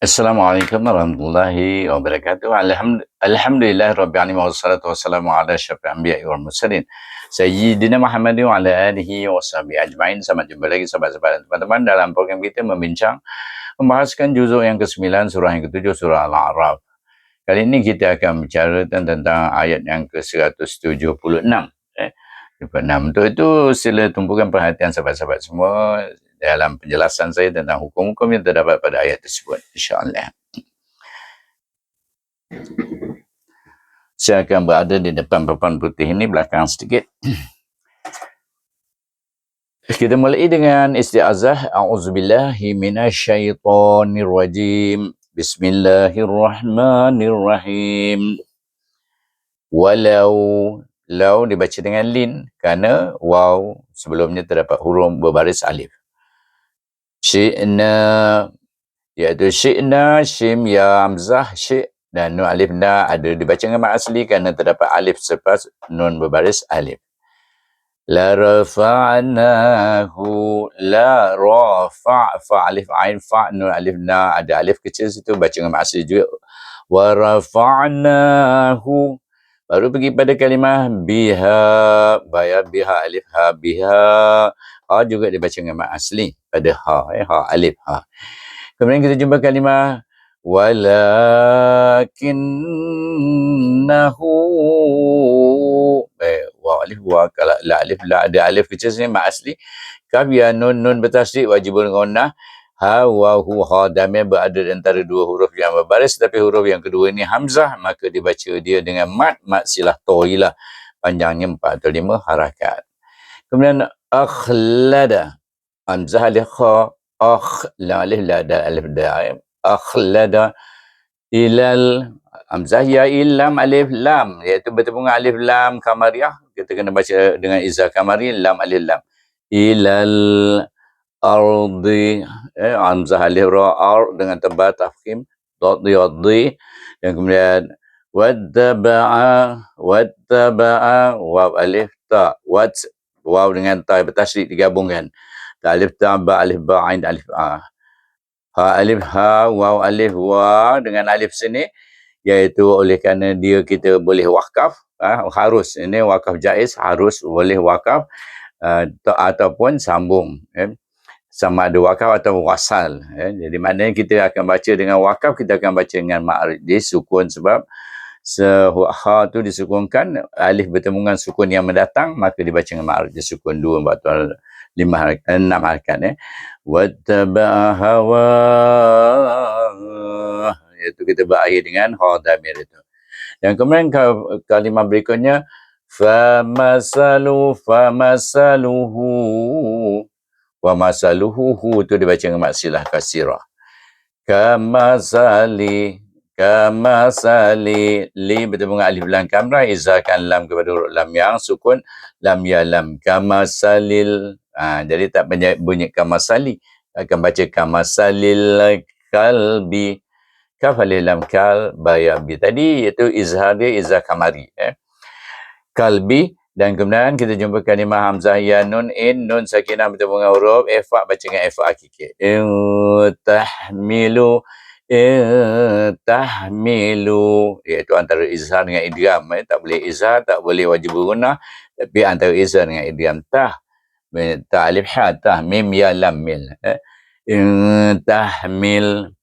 Assalamualaikum warahmatullahi wabarakatuh. Alhamd- Alhamdulillah rabbil alamin wassalatu wassalamu ala asyrafil anbiya'i wal mursalin. Sayyidina Muhammad wa ala alihi wa sahbihi ajma'in. Selamat jumpa lagi sahabat-sahabat dan teman-teman dalam program kita membincang membahaskan juzuk yang ke-9 surah yang ke-7 surah Al-A'raf. Kali ini kita akan bicara tentang ayat yang ke-176. Eh, 76. Untuk itu sila tumpukan perhatian sahabat-sahabat semua dalam penjelasan saya tentang hukum-hukum yang terdapat pada ayat tersebut insyaAllah. Saya akan berada di depan papan putih ini belakang sedikit. Kita mulai dengan isti'azah. A'udzubillahi minasyaitonirrajim. Bismillahirrahmanirrahim. Walau lau dibaca dengan lin. Kerana waw sebelumnya terdapat huruf berbaris alif syi'na. Iaitu syi'na shim ya hamzah syi' dan nun alif. Na ada dibaca dengan mak asli kerana terdapat alif selepas nun berbaris alif. La rafa'nahu la rafa' fa alif ain fa nun alif na ada alif kecil situ baca dengan mak asli juga. Wa rafa'nahu baru pergi pada kalimah biha bayar biha alif ha biha ha juga dibaca dengan mak asli pada ha eh, ha alif ha kemudian kita jumpa kalimah walakinnahu eh wa alif wa kalau la alif la ada alif kecil sini mak asli. Kaf ya nun nun bertasydid wajibun ghunnah ha wa hu ha damir berada di antara dua huruf yang berbaris. Tapi huruf yang kedua ini hamzah maka dibaca dia dengan mat mat silah toilah panjangnya empat atau lima harakat. Kemudian hamzah alif kha akh la alif la da alif da akhlada ilal hamzah ya ilam alif lam iaitu bertemu dengan alif lam kamariah kita kena baca dengan izah kamari lam alif lam ilal ardi eh, hamzah alif ra ar dengan tebal tafkhim dot di dan kemudian wattaba'a wattaba'a waw alif ta wat waw dengan ta bertasydid digabungkan alif ta ba alif ba ain alif a ha alif ha waw alif wa dengan alif sini iaitu oleh kerana dia kita boleh wakaf ha, harus ini wakaf jaiz harus boleh wakaf uh, ataupun sambung eh. sama ada wakaf atau wasal eh. jadi maknanya kita akan baca dengan wakaf kita akan baca dengan ma'rif disukun sebab ha tu disukunkan alif bertemu dengan sukun yang mendatang maka dibaca dengan ma'rif disukun dua empat lima harakat, enam harakat eh. Wattaba'a hawa itu kita berakhir dengan ha damir itu. Yang kemudian kalimah berikutnya famasalu famasaluhu wa masaluhu hu itu dibaca dengan maksilah kasirah. Kamasali kama sali li bertemu dengan alif lam kamrah izakan lam kepada huruf lam yang sukun lam ya lam kama salil. Ha, jadi tak banyak bunyi kama sali. Akan baca kama salil kalbi. Kafalil lam kal bayabi. Tadi iaitu izhar dia izhar kamari eh. kalbi. Dan kemudian kita jumpa kalimah hamzah ya nun in nun sakinah bertemu dengan huruf ifa baca dengan ifa hakiki tahmilu tahmilu iaitu antara izhar dengan idgham eh. tak boleh izhar tak boleh wajib guna tapi antara izhar dengan idgham tah ta alif ha tah mim ya lam mil. Eh. tahmil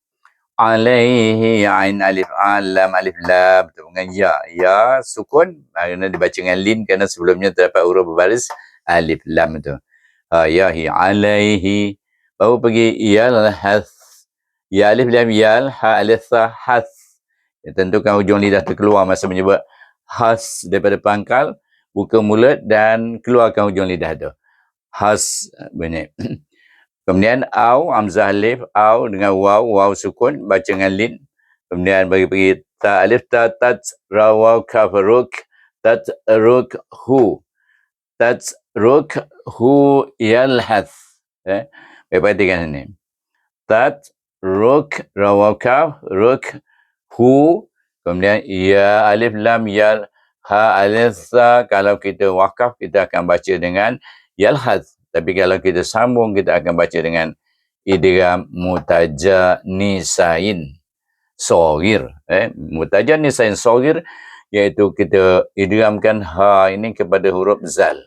alaihi ain alif lam alif lam. Dengan ya. Ya sukun. Kerana dibaca dengan lin kerana sebelumnya terdapat huruf berbaris alif lam tu ha ya hi alaihi. Baru pergi ya hath Ya alif lam yal, ha alif sa has. Ya, tentukan hujung lidah terkeluar masa menyebut has daripada pangkal, buka mulut dan keluarkan hujung lidah tu. Has bunyi. Kemudian au hamzah alif au dengan waw waw sukun baca dengan lin. Kemudian bagi pergi ta alif ta tat ra waw kaf ruk tat ruk hu. Tat ruk hu yalhath. Eh, baik perhatikan ini. Tat ruk rawakaf ruk hu kemudian ya alif lam ya ha alif sa kalau kita wakaf kita akan baca dengan yalhaz tapi kalau kita sambung kita akan baca dengan idgham mutajanisain sogir eh? Mutajanisain sogir iaitu kita idghamkan ha ini kepada huruf zal.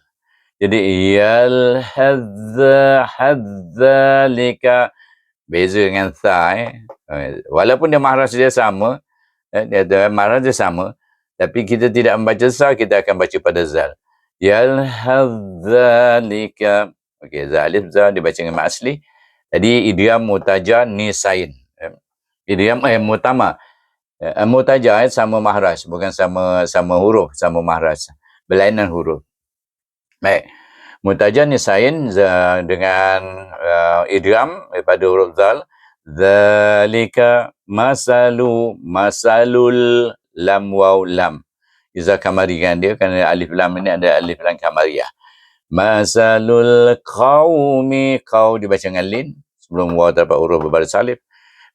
Jadi yal hadza hadzalika beza dengan tha eh. eh walaupun dia mahraj dia sama eh, dia ada mahraj dia sama tapi kita tidak membaca sa kita akan baca pada zal. Yal hadzalika okey zalif za dibaca dengan asli. Jadi idgham mutaja nisain eh, idgham eh mutama. Eh, mutaja eh, sama mahraj bukan sama sama huruf sama mahraj berlainan huruf. Baik. Mutajan nisain dengan uh, idgham pada huruf zal. Zalika masalu masalul lam waw lam. Iza kamari kan dia kerana alif lam ini ada alif lam kamariyah. Masalul qawmi qaw dibaca dengan lin sebelum waw terdapat huruf berbaris alif.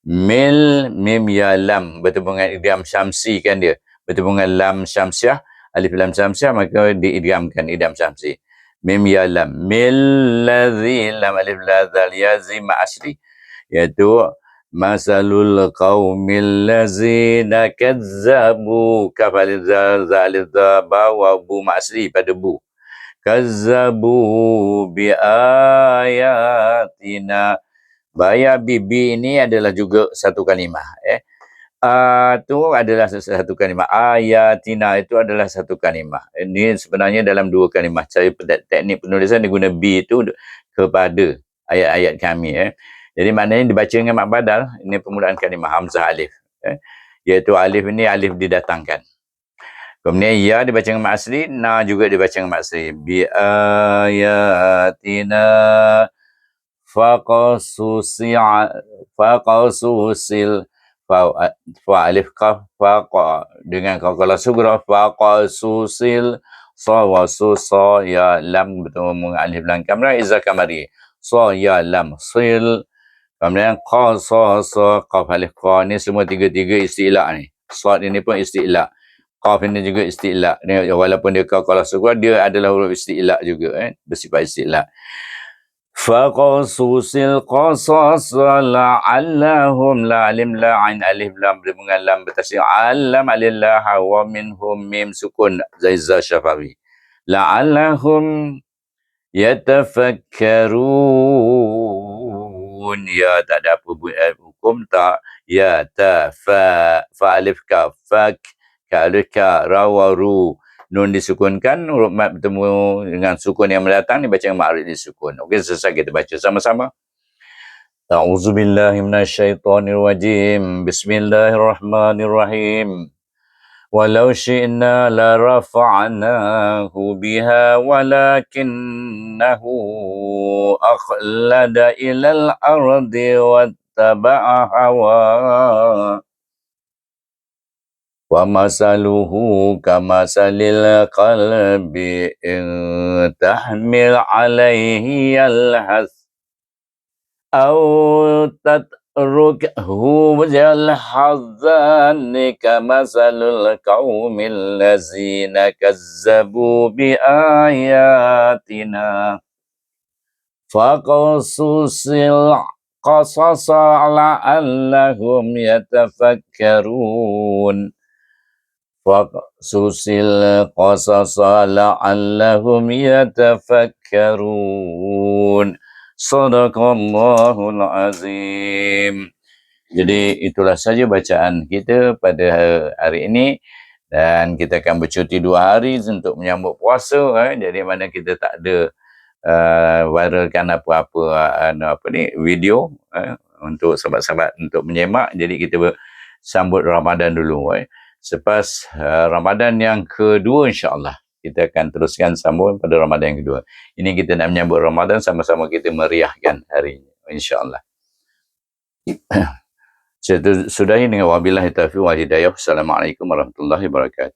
Mil mim ya lam bertemu dengan idgham syamsi kan dia. Bertemu dengan lam syamsiah alif lam syamsiah maka diidgamkan idam syamsi mim ya lam mil ladzi lam alif la zal ya zi ma asli iaitu masalul qaumil ladzina kazzabu. Kafal zal zal ba wa bu ma asli pada bu. Kazzabu bi ayatina. Baya bibi ini adalah juga satu kalimah eh itu uh, adalah satu kalimah. Ayatina itu adalah satu kalimah. Ini sebenarnya dalam dua kalimah. Saya teknik penulisan dia guna B itu kepada ayat-ayat kami. Eh. Jadi maknanya dibaca dengan mak badal. Ini permulaan kalimah Hamzah Alif. Eh. Iaitu Alif ini Alif didatangkan. Kemudian Ya dibaca dengan mak asli. Na juga dibaca dengan mak asli. Bi ayatina faqasusil faqasusil fa alif qaf fa dengan qalqalah sugra fa qasusil sa wa su sa ya lam bertemu dengan alif lam kamera iza kamari sa ya lam sil kemudian qa sa sa qaf alif qa ni semua tiga-tiga istilah ni. Sad ini pun istilah qaf ini juga istilah walaupun dia qalqalah sugra dia adalah huruf istilah juga eh. Bersifat istilah Faqasusil qasas la'allahum la'alim la'in alif lam berbunga lam bertasir alam alillaha wa minhum mim sukun zaizah syafawi. La'allahum yatafakkarun. Ya tak ada apa bu- eh, hukum tak? Ya ta fa fa alif ka fak ka alif ka rawaru nun disukunkan huruf mat bertemu dengan sukun yang mendatang dibaca dengan ma'rif disukun okey selesai kita baca sama-sama. A'udzu billahi Bismillahirrahmanirrahim. Walau syi'na la rafa'nahu biha walakinnahu akhlada ilal ardi wattaba'a hawa ومثله كمثل القلب إن تحمل عليه يلهث أو تتركه يلحظن كمثل القوم الذين كذبوا بآياتنا فقصص القصص لعلهم يتفكرون Faqsusil qasasa la'allahum yatafakkarun. Sadaqallahul azim. Jadi itulah saja bacaan kita pada hari ini dan kita akan bercuti dua hari untuk menyambut puasa eh. jadi mana kita tak ada uh, viralkan apa-apa uh, apa ni video eh, untuk sahabat-sahabat untuk menyemak jadi kita sambut Ramadan dulu eh selepas uh, Ramadan yang kedua insyaAllah kita akan teruskan sambung pada Ramadan yang kedua. Ini kita nak menyambut Ramadan sama-sama kita meriahkan hari ini insyaAllah. Saya sudahi dengan wabillahi taufiq wal hidayah. Assalamualaikum warahmatullahi wabarakatuh.